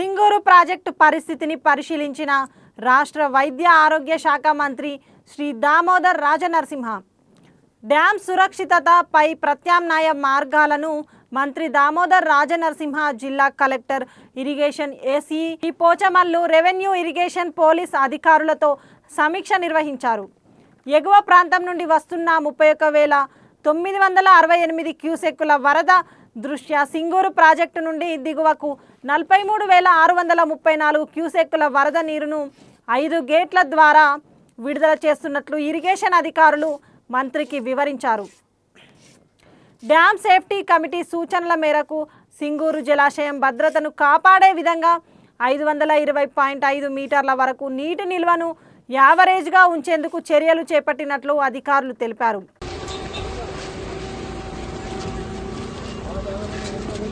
Singur project పరిస్థితిని పరిశీలించిన రాష్ట్ర వైద్య ఆరోగ్య శాఖ మంత్రి శ్రీ దామోదర్ రాజనరసింహ డ్యాం సురక్షితతపై ప్రత్యామ్నాయ మార్గాలను మంత్రి దామోదర్ రాజనరసింహ జిల్లా కలెక్టర్ ఇరిగేషన్ ఏసీ ఈ పోచమల్లు రెవెన్యూ ఇరిగేషన్ పోలీస్ అధికారులతో సమీక్ష నిర్వహించారు. ఎగువ ప్రాంతం నుండి వస్తున్న ముప్పై ఒక్క వేల తొమ్మిది వందల అరవై ఎనిమిది క్యూసెక్కుల వరద దృష్ట్యా సింగూరు ప్రాజెక్టు నుండి దిగువకు నలభై మూడు వేల ఆరు వందల ముప్పై నాలుగు క్యూసెక్కుల వరద నీరును ఐదు గేట్ల ద్వారా విడుదల చేస్తున్నట్లు ఇరిగేషన్ అధికారులు మంత్రికి వివరించారు. డ్యామ్ సేఫ్టీ కమిటీ సూచనల మేరకు సింగూరు జలాశయం భద్రతను కాపాడే విధంగా ఐదు వందల ఇరవై పాయింట్ ఐదు మీటర్ల వరకు నీటి నిల్వను యావరేజ్గా ఉంచేందుకు చర్యలు చేపట్టినట్లు అధికారులు తెలిపారు.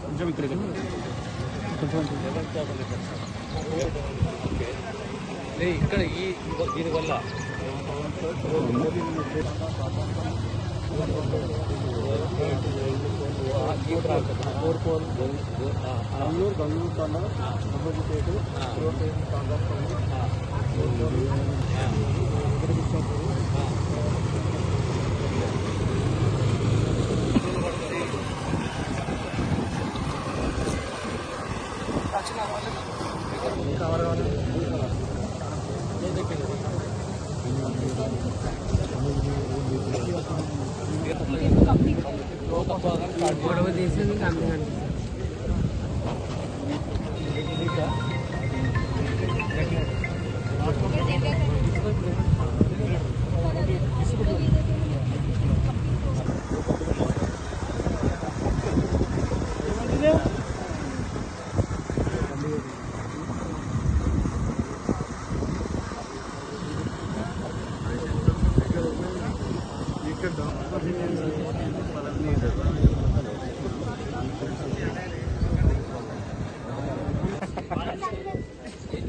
కొంచెం ఇక్కడ ఈ దీని వల్ల ఈ ప్రాంతం కోరుకోలు బెంగళూరు బెంగళూరు కన్నా సంబంధించేటు గొడవ చేసింది కంపెనీ ఏం చేస్తుందా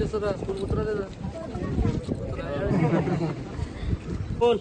दिसत बोल.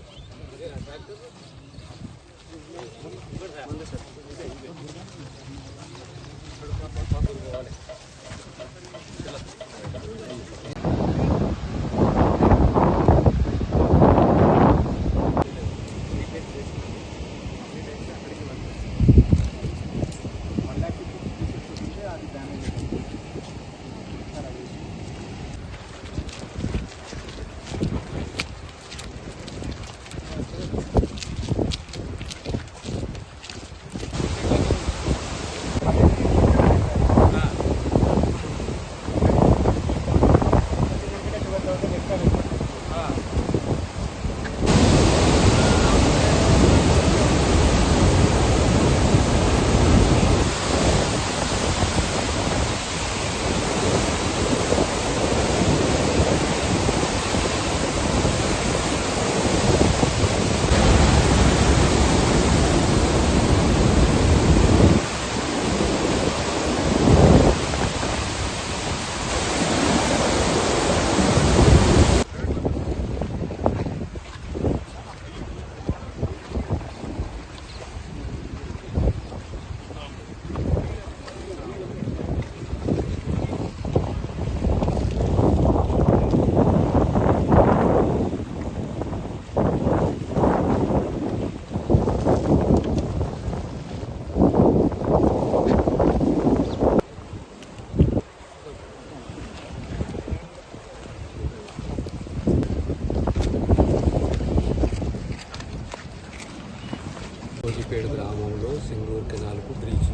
సింగూరు కెనాల్కు బ్రీచ్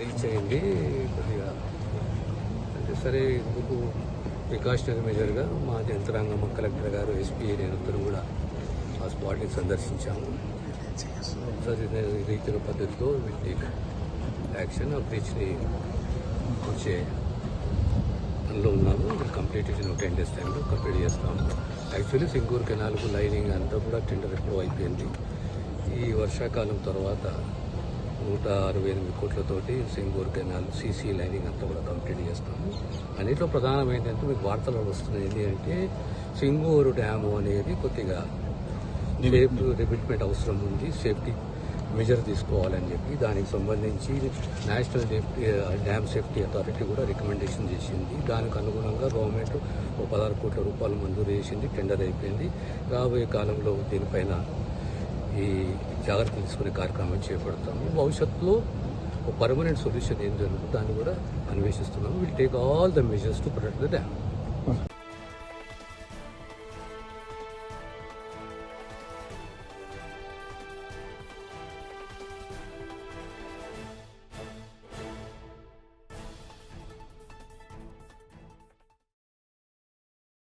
రీచ్ అయింది. కొద్దిగా అంటే సరే ఇందుకు ప్రికాషనరీ మెజర్గా మా యంత్రాంగం కలెక్టర్ గారు ఎస్పీ నేనందరూ కూడా ఆ స్పాట్ని సందర్శించాము. రీతిన పద్ధతితో పద్ధతిలో విల్ టేక్ యాక్షన్ ఆ బ్రిడ్జ్ని వచ్చే అందులో ఉన్నాము. కంప్లీట్ ఇన్ టెన్ డేస్ టైంలో కంప్లీట్ చేస్తాము. యాక్చువల్లీ సింగూరు కెనాల్కు లైనింగ్ అంతా కూడా టెండర్ ఎప్పుడో అయిపోయింది. ఈ వర్షాకాలం తర్వాత నూట అరవై ఎనిమిది కోట్లతోటి సింగూరు కెనాల్ సీసీ లైనింగ్ అంతా కూడా కంప్లీట్ చేస్తాము. అన్నిట్లో అంటే మీకు వార్తలు వస్తున్నాయి. ఏంటి అంటే సింగూరు డ్యాము అనేది కొద్దిగా సేఫ్ రిబిట్మెంట్ అవసరం ఉంది. సేఫ్టీ మెజర్ తీసుకోవాలని చెప్పి దానికి సంబంధించి నేషనల్ డ్యామ్ సేఫ్టీ అథారిటీ కూడా రికమెండేషన్ చేసింది. దానికి అనుగుణంగా గవర్నమెంట్ ఒక పదహారు కోట్ల రూపాయలు మంజూరు చేసింది. టెండర్ అయిపోయింది. రాబోయే కాలంలో దీనిపైన ఈ జాగ్రత్తలు తీసుకునే కార్యక్రమం చేపడతాము. భవిష్యత్తులో ఒక పర్మనెంట్ సొల్యూషన్ ఏం జరుగుతుందో దాన్ని కూడా అన్వేషిస్తున్నాము. Will take all the measures to protect the dam